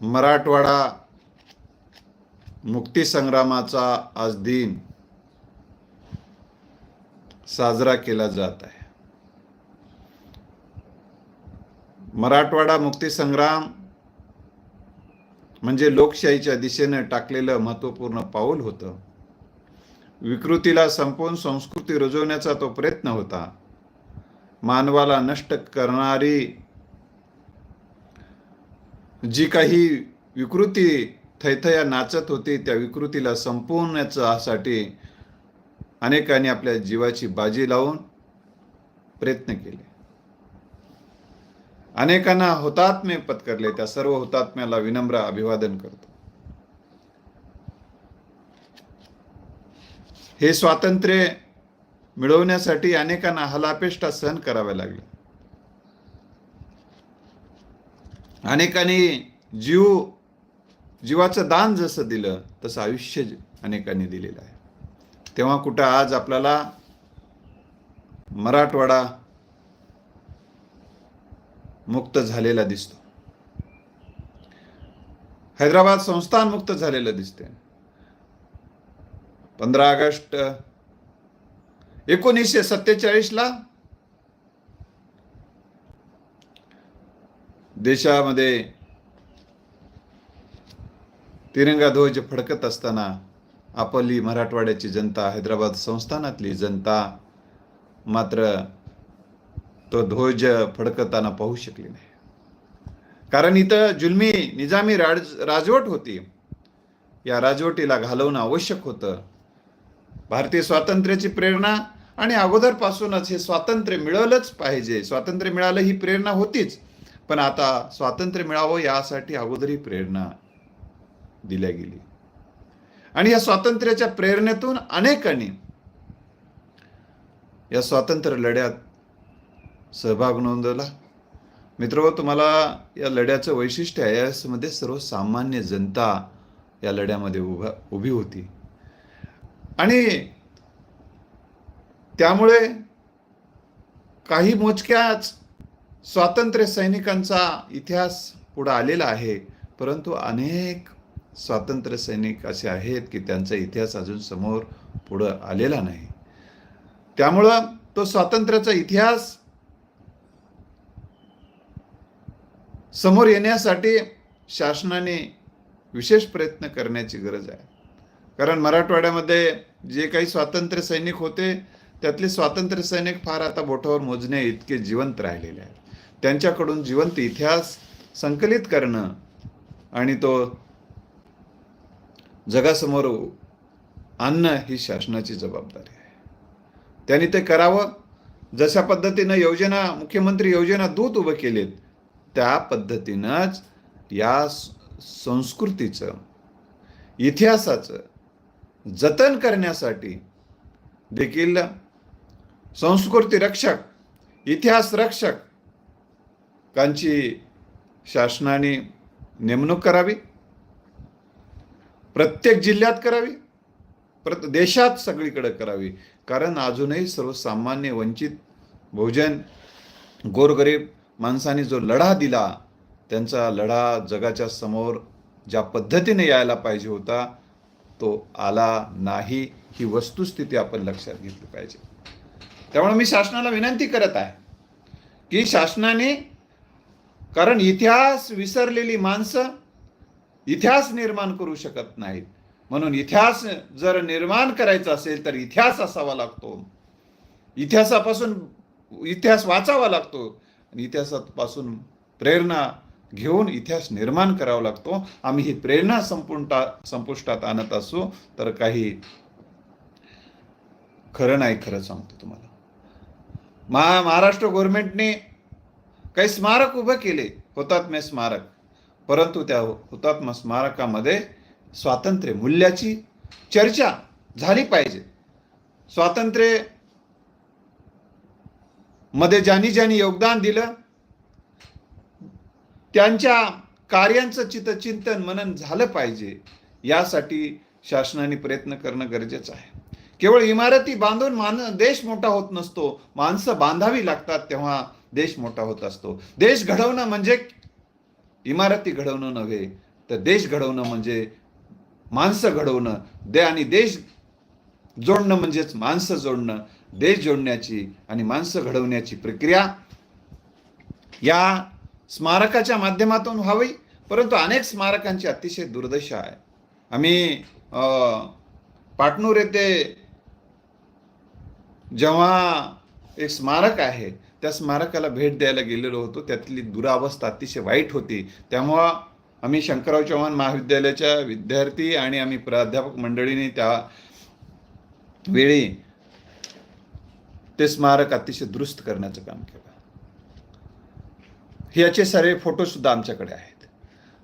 मराठवाडा मुक्तीसंग्रामाचा आज दिन साजरा केला जात आहे. मराठवाडा मुक्तीसंग्राम म्हणजे लोकशाहीच्या दिशेनं टाकलेलं महत्त्वपूर्ण पाऊल होतं. विकृतीला संपवून संस्कृती रुजवण्याचा तो प्रयत्न होता. मानवाला नष्ट करणारी जी काही विकृती थैथया नाचत होती त्या विकृतीला संपवण्याच्यासाठी अनेकांनी आपल्या जीवाची बाजी लावून प्रयत्न केले. अनेकांना हुतात्मे पत्करले त्या सर्व हुतात्म्याला विनम्र अभिवादन करतो. हे स्वातंत्र्य मिळवण्यासाठी अनेकांना हलापेष्टा सहन कराव्या लागल्या अनेकांनी जीव जीवाचं दान जसं दिलं तसं आयुष्य अनेकांनी दिलेलं आहे. तेव्हा कुठं आज आपल्याला मराठवाडा मुक्त झालेला दिसतो. हैदराबाद संस्थान मुक्त झालेलं दिसते पंधरा ऑगस्ट एकोणीसशे सत्तेचाळीसला देशामध्ये तिरंगा ध्वज फडकत असताना आपली मराठवाड्याची जनता हैदराबाद संस्थानातली जनता मात्र तो ध्वज फडकताना पाहू शकली नाही. कारण इथं जुलमी निजामी राज राजवट होती. या राजवटीला घालवणं आवश्यक होतं. भारतीय स्वातंत्र्याची प्रेरणा आणि अगोदरपासूनच हे स्वातंत्र्य मिळवलंच पाहिजे. स्वातंत्र्य मिळालं ही प्रेरणा होतीच. पण आता स्वातंत्र्य मिळावं यासाठी अगोदर ही प्रेरणा दिल्या गेली. आणि या स्वातंत्र्याच्या प्रेरणेतून अनेकांनी या स्वातंत्र्य लढ्यात सहभाग नोंदवला. मित्र तुम्हाला या लढ्याचं वैशिष्ट्य आहे यामध्ये सर्वसामान्य जनता या लढ्यामध्ये उभा उभी होती. आणि त्यामुळे काही मोजक्याच स्वातंत्र्य सैनिकांचा इतिहास पुढं आलेला आहे परंतु अनेक स्वातंत्र्य सैनिक असे आहेत की त्यांचा इतिहास अजून समोर पुढं आलेला नाही. त्यामुळं तो स्वातंत्र्याचा इतिहास समोर येण्यासाठी शासनाने विशेष प्रयत्न करण्याची गरज आहे. कारण मराठवाड्यामध्ये जे काही स्वातंत्र्य सैनिक होते त्यातले स्वातंत्र्य सैनिक फार आता बोटावर मोजणे इतके जिवंत राहिलेले आहेत. त्यांच्याकडून जिवंत इतिहास संकलित करणं आणि तो जगासमोर आणणं ही शासनाची जबाबदारी आहे. त्यांनी ते करावं. जशा पद्धतीनं योजना मुख्यमंत्री योजना दूत उभं केलेत त्या पद्धतीनंच या संस्कृतीचं इतिहासाचं जतन करण्यासाठी देखील संस्कृती रक्षक इतिहास कांची शासनाने नेमणूक करावी? प्रत्येक जिल्ह्यात करावी? प्रत देशात सगळीकडे करावी? कारण अजूनही सर्वसामान्य वंचित बहुजन गोरगरीब माणसाने जो लढा दिला त्यांचा लढा जगाच्या समोर ज्या पद्धतीने यायला पाहिजे होता तो आला नाही. ही वस्तुस्थिती आपण लक्षात घेतली पाहिजे. त्यामुळे मी शासनाला विनंती करत आहे की शासनाने कारण इतिहास विसरलेली माणसं इतिहास निर्माण करू शकत नाहीत. म्हणून इतिहास जर निर्माण करायचा असेल तर इतिहास असावा लागतो. इतिहासापासून इतिहास वाचावा लागतो. आणि इतिहासापासून प्रेरणा घेऊन इतिहास निर्माण करावा लागतो. आम्ही ही प्रेरणा संपुष्टा संपुष्टात आणत असू तर काही खरं नाही खरं सांगतो तुम्हाला. महा महाराष्ट्र गव्हर्नमेंटने काही स्मारक उभं केले. हुतात्म्य स्मारक. परंतु त्या हुतात्मा स्मारकामध्ये स्वातंत्र्य मूल्याची चर्चा झाली पाहिजे. स्वातंत्र्यमध्ये ज्यांनी ज्यांनी योगदान दिलं त्यांच्या कार्यांचं चितचिंतन मनन झालं पाहिजे यासाठी शासनाने प्रयत्न करणं गरजेचं आहे. केवळ इमारती बांधून मान देश मोठा होत नसतो माणसं बांधावी लागतात तेव्हा देश मोठा होत असतो. देश घडवणं म्हणजे इमारती घडवणं नव्हे तर देश घडवणं म्हणजे माणसं घडवणं. दे आणि देश जोडणं म्हणजेच माणसं जोडणं. देश जोडण्याची आणि माणसं घडवण्याची प्रक्रिया या स्मारकाच्या माध्यमातून व्हावी परंतु अनेक स्मारकांची अतिशय दुर्दशा आहे. आम्ही अ, पाटणूर येथे जेव्हा एक स्मारक आहे. त्या स्मारकाला भेट द्यायला गेलेलो होतो. त्यातली दुरावस्था अतिशय वाईट होती. त्यामुळं आम्ही शंकरराव चव्हाण महाविद्यालयाच्या विद्यार्थी आणि आम्ही प्राध्यापक मंडळीने त्या वेळी ते स्मारक अतिशय दुरुस्त करण्याचं काम केलं. याचे सर्व फोटो सुद्धा आमच्याकडे आहेत.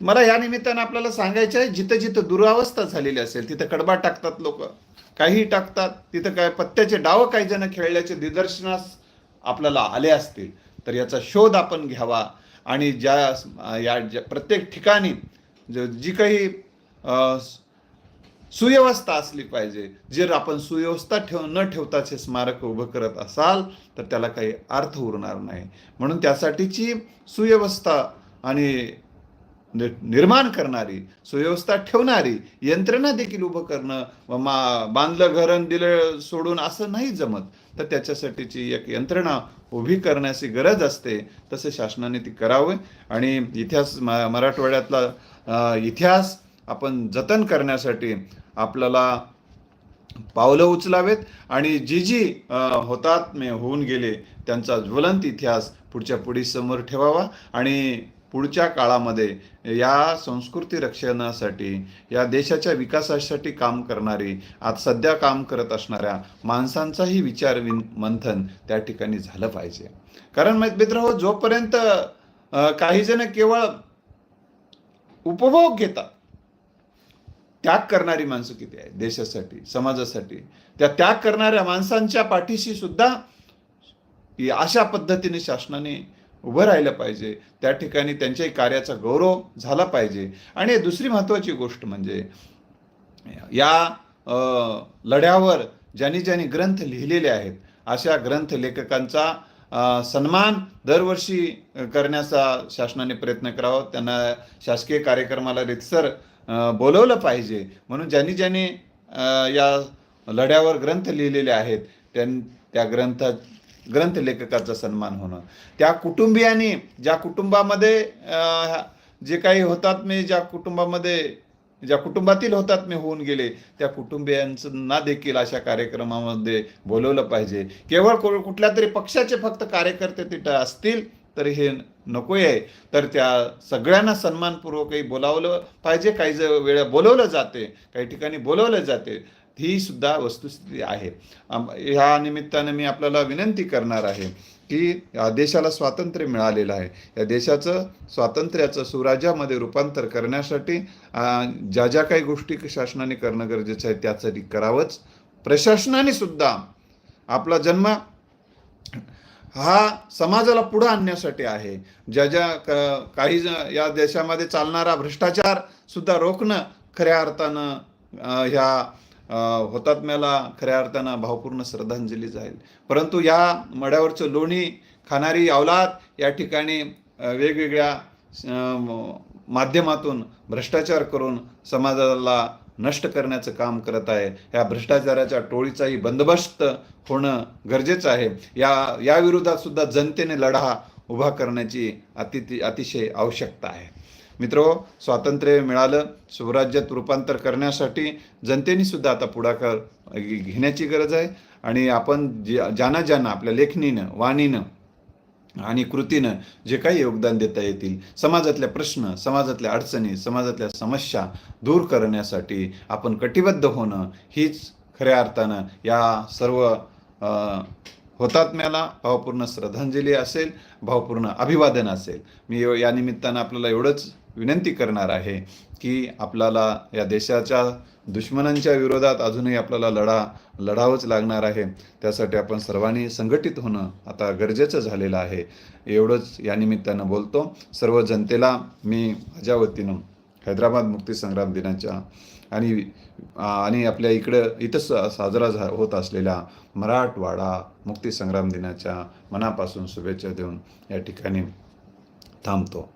मला या निमित्तानं आपल्याला सांगायचं आहे जिथं जिथं दुरावस्था झालेली असेल तिथं कडबा टाकतात लोक. काही टाकतात तिथं काय पत्त्याचे डाव काही जण खेळल्याचे निदर्शनास आपल्याला आले असतील तर याचा शोध आपण घ्यावा. आणि ज्या या ज्या प्रत्येक ठिकाणी ज- जी काही सुव्यवस्था असली पाहिजे जर आपण सुव्यवस्था ठेव न ठेवताच हे स्मारक उभं करत असाल तर त्याला काही अर्थ उरणार नाही. म्हणून त्यासाठीची सुव्यवस्था आणि निर्माण करणारी सुव्यवस्था ठेवणारी यंत्रणा देखील उभं करणं व मा बांधलं घरण दिलं सोडून असं नाही जमत. तर त्याच्यासाठीची एक यंत्रणा उभी करण्याची गरज असते. तसे शासनाने ती करावे. आणि इतिहास म- मराठवाड्यातला इतिहास आपण जतन करण्यासाठी आपल्याला पावलं उचलावेत. आणि जी जी होतात होऊन गेले त्यांचा ज्वलंत इतिहास पुढच्या पुढी समोर ठेवावा. आणि पुढच्या काळामध्ये या संस्कृती रक्षणासाठी या देशाच्या विकासासाठी काम करणारी आज सध्या काम करत असणाऱ्या माणसांचाही विचार विन मंथन त्या ठिकाणी झालं पाहिजे. कारण मित्र हो जोपर्यंत काही जण केवळ उपभोग घेतात त्याग करणारी माणसं किती आहे देशासाठी समाजासाठी. त्या त्याग करणाऱ्या माणसांच्या पाठीशी सुद्धा अशा पद्धतीने शासनाने उभं राहिलं पाहिजे. त्या ठिकाणी त्यांच्याही कार्याचा गौरव झाला पाहिजे. आणि दुसरी महत्त्वाची गोष्ट म्हणजे या लढ्यावर ज्यांनी ज्यांनी ग्रंथ लिहिलेले आहेत अशा ग्रंथ लेखकांचा सन्मान दरवर्षी करण्याचा शासनाने प्रयत्न करावा. त्यांना शासकीय कार्यक्रमाला रितसर बोलवलं पाहिजे. म्हणून ज्यांनी ज्यांनी या लढ्यावर ग्रंथ लिहिलेले आहेत त्यां त्या ग्रंथ ग्रंथ लेखकाचा सन्मान होणं. त्या कुटुंबियांनी ज्या कुटुंबामध्ये जे काही होतात मी ज्या कुटुंबामध्ये ज्या कुटुंबातील होतात मी होऊन गेले त्या कुटुंबियांना देखील अशा कार्यक्रमामध्ये बोलवलं पाहिजे. केवळ को- कुठल्या तरी पक्षाचे फक्त कार्यकर्ते तिथं असतील तर हे नको आहे तर त्या सगळ्यांना सन्मानपूर्वकही बोलावलं पाहिजे. काही ज वेळा बोलवलं जाते काही ठिकाणी बोलवलं जाते ही सुद्धा वस्तुस्थिती आहे. ह्या निमित्ताने मी आपल्याला विनंती करणार आहे की या देशाला स्वातंत्र्य मिळालेलं आहे. या देशाचं स्वातंत्र्याचं सुराज्यामध्ये रूपांतर करण्यासाठी ज्या ज्या काही गोष्टी शासनाने करणं गरजेचं आहे त्यासाठी करावंच. प्रशासनाने सुद्धा आपला जन्म हा समाजाला पुढं आणण्यासाठी आहे. ज्या ज्या काही या देशामध्ये चालणारा भ्रष्टाचार सुद्धा रोखणं खऱ्या अर्थानं ह्या हुतात्म्याला खऱ्या अर्थानं भावपूर्ण श्रद्धांजली जाईल. परंतु या मड्यावरचं लोणी खाणारी अवलाद या ठिकाणी वेगवेगळ्या माध्यमातून भ्रष्टाचार करून समाजाला नष्ट करण्याचं काम करत आहे. या भ्रष्टाचाराच्या टोळीचाही बंदोबस्त होणं गरजेचं आहे. या याविरोधात सुद्धा जनतेने लढा उभा करण्याची अति अतिशय आवश्यकता आहे. मित्रो स्वातंत्र्य मिळालं स्वराज्यात रूपांतर करण्यासाठी जनतेने सुद्धा आता पुढाकार घेण्याची गरज आहे. आणि आपण ज्या ज्यांना ज्यांना आपल्या लेखणीनं वाणीनं आणि कृतीनं जे काही योगदान देता येतील समाजातल्या प्रश्न समाजातल्या अडचणी समाजातल्या समस्या दूर करण्यासाठी आपण कटिबद्ध होणं हीच खऱ्या अर्थानं या सर्व होतात्म्याला भावपूर्ण श्रद्धांजली असेल भावपूर्ण अभिवादन असेल. मी या निमित्तानं आपल्याला एवढंच विनंती करणार आहे की आपल्याला या देशाच्या दुश्मनांच्या विरोधात अजूनही आपल्याला लढा लढावंच लागणार आहे. त्यासाठी आपण सर्वांनी संघटित होणं आता गरजेचं झालेलं आहे. एवढंच या निमित्तानं बोलतो. सर्व जनतेला मी माझ्या वतीनं हैदराबाद मुक्तीसंग्राम दिनाच्या आणि आणि आपल्या इकडं इथं साजरा झा होत असलेल्या मराठवाडा मुक्तीसंग्राम दिनाच्या मनापासून शुभेच्छा देऊन या ठिकाणी थांबतो.